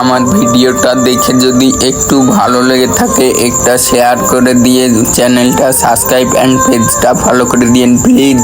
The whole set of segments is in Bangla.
আমার ভিডিওটা দেখে যদি একটু ভালো লেগে থাকে, একটা শেয়ার করে দিয়ে চ্যানেলটা সাবস্ক্রাইব অ্যান্ড পেজটা ফলো করে দিন প্লিজ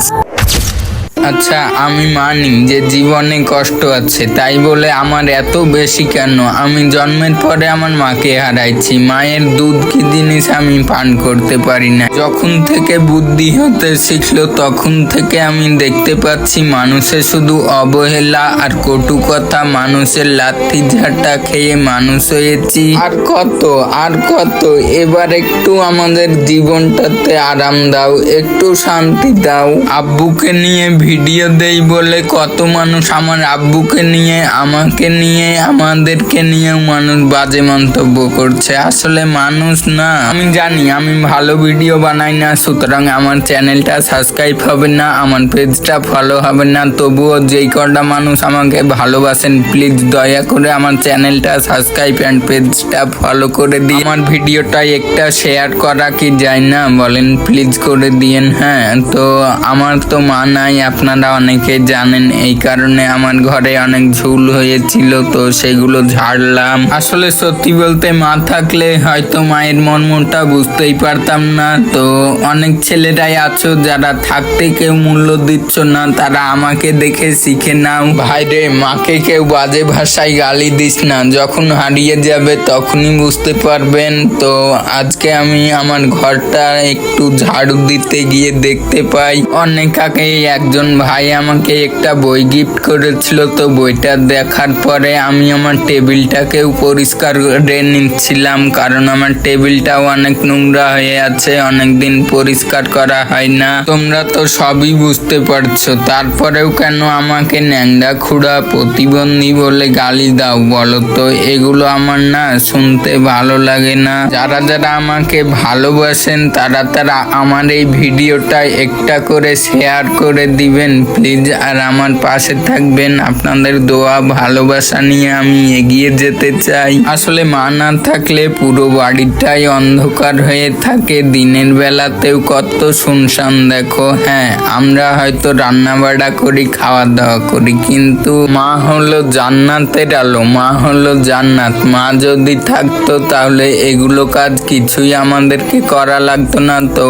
আচ্ছা আমি মানি যে জীবনে কষ্ট আছে, তাই বলে আমার এত বেশি কেন? আমি জন্মের পরে আমার মাকে হারাইছি, মায়ের দুধ জিনিস আমি পান করতে পারি না। যখন থেকে বুদ্ধি হতে শিখলো, তখন থেকে আমি দেখতে পাচ্ছি মানুষের শুধু অবহেলা আর কটু কথা, মানুষের লাথি ঝাঁটা খেয়ে মানুষ হয়েছি। আর কত আর কত, এবার একটু আমাদের জীবনটাতে আরাম দাও, একটু শান্তি দাও। আব্বুকে নিয়ে ভিডিও দেই বলে কত মানুষ আমার আব্বুকে নিয়ে, আমাকে নিয়ে, আমাদেরকে নিয়েও মানুষ বাজে মন্তব্য করছে। আসলে মানুষ না, আমি জানি, আমি ভালো ভিডিও বানাই না, সুতরাং আমার চ্যানেলটা সাবস্ক্রাইব হবে না, আমার পেজটা ফলো হবে না। তবুও যেই কটা মানুষ আমাকে ভালোবাসেন প্লিজ দয়া করে আমার চ্যানেলটা সাবস্ক্রাইব অ্যান্ড পেজটা ফলো করে দিন। আমার ভিডিওটা একটা শেয়ার করা কি যায় না, বলেন প্লিজ করে দিয়েন হ্যাঁ। তো আমার তো মা নাই, আপনারা অনেকে জানেন, এই কারণে আমার ঘরে অনেক ঝুল হয়েছিল, তো সেগুলো ঝাড়লাম। আসলে সত্যি বলতে মা থাকলে হয়তো মায়ের মর্মটা বুঝতেই পারতাম না তো। অনেক ছেলেরাই আছো, যারা থাকতে কেউ মূল্য দিচ্ছ না, তারা আমাকে দেখে শিখে নাও। ভাইরে মাকে কেউ বাজে ভাষায় গালি দিস না, যখন হারিয়ে যাবে তখনই বুঝতে পারবেন তো। আজকে আমি আমার ঘরটা একটু ঝাড়ু দিতে গিয়ে দেখতে পাই। অনেক আগে একজন ভাই আমাকে একটা বই গিফট করেছিল তো বইটা দেখার পরে আমি আমার টেবিলটাকেও পরিষ্কার করে নিচ্ছিলাম, কারণ আমার টেবিলটাও অনেক নোংরা হয়ে আছে, অনেকদিন পরিষ্কার করা হয় না। তোমরা তো সবই বুঝতে পারছ, তারপরেও কেন আমাকে ন্যাংরা খুঁড়া প্রতিবন্ধী বলে গালি দাও বলো তো? এগুলো আমার না শুনতে ভালো লাগে না। যারা যারা আমাকে ভালোবাসেন, তারা তারা আমার এই ভিডিওটা একটা করে শেয়ার করে দিবেন, প্লিজ। আর আমার পাশে থাকবেন, আপনাদের দোয়া, ভালোবাসা নিয়ে আমি এগিয়ে যেতে চাই। আসলে মা না থাকলে পুরো বাড়িটাই অন্ধকার হয়ে থাকে, দিনের বেলাতেও কত শুনশান দেখো। হ্যাঁ আমরা হয়তো রান্না বাড়া করি খাওয়া দাওয়া করি, কিন্তু মা হলো জান্নাতের আলো, মা হলো জান্নাত। মা যদি থাকতো তাহলে এগুলো কাজ কিছুই আমাদেরকে করা লাগতো না। তো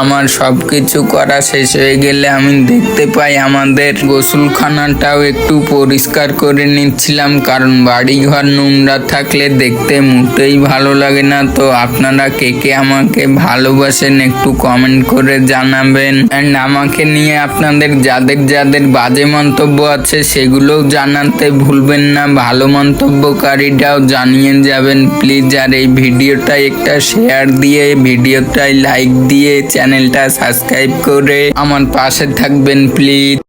আমার সব কিছু করা শেষ হয়ে গেলে আমি দেখতে পাই আমাদের গোসলখানাটাও একটু পরিষ্কার করে নিচ্ছিলাম, কারণ বাড়ি ঘর নোংরা থাকলে দেখতে মোটেই ভালো লাগে না। তো আপনারা কে কে আমাকে ভালোবাসেন একটু কমেন্ট করে জানাবেন। অ্যান্ড আমাকে নিয়ে আপনাদের যাদের যাদের বাজে মন্তব্য আছে সেগুলোও জানাতে ভুলবেন না। ভালো মন্তব্যকারীটাও জানিয়ে যাবেন। প্লিজ আর এই ভিডিওটা একটা শেয়ার দিয়ে ভিডিওটায় লাইক দিয়ে, চ্যানেলটা সাবস্ক্রাইব করে আমার পাশে থাকবেন প্লিজ